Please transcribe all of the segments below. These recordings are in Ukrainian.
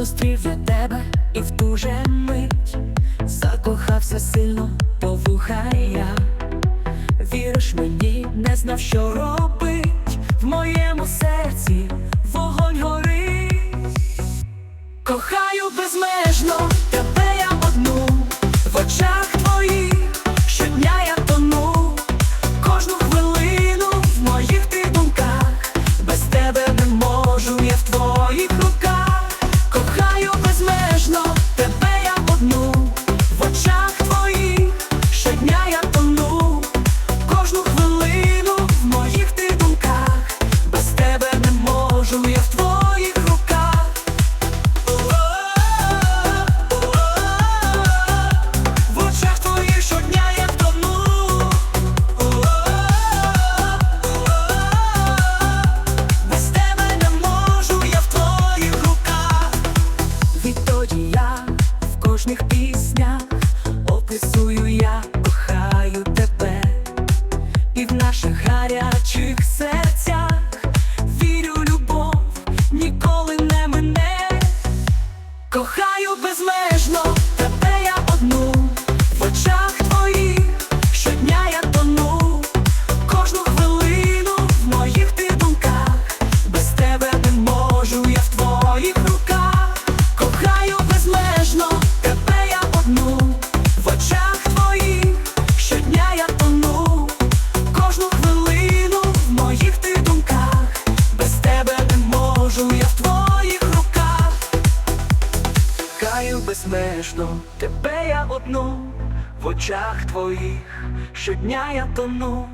зустрів я тебе і в ту же мить закохався сильно, повухай я. Віриш мені, не знав, що робити Кохаю безмежно. шукаю безмежно. Тебе я одну в очах твоїх. Щодня я тону,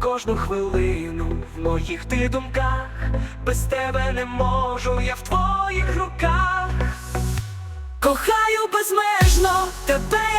кожну хвилину в моїх ти думках, без тебе не можу, я в твоїх руках, кохаю безмежно тебе.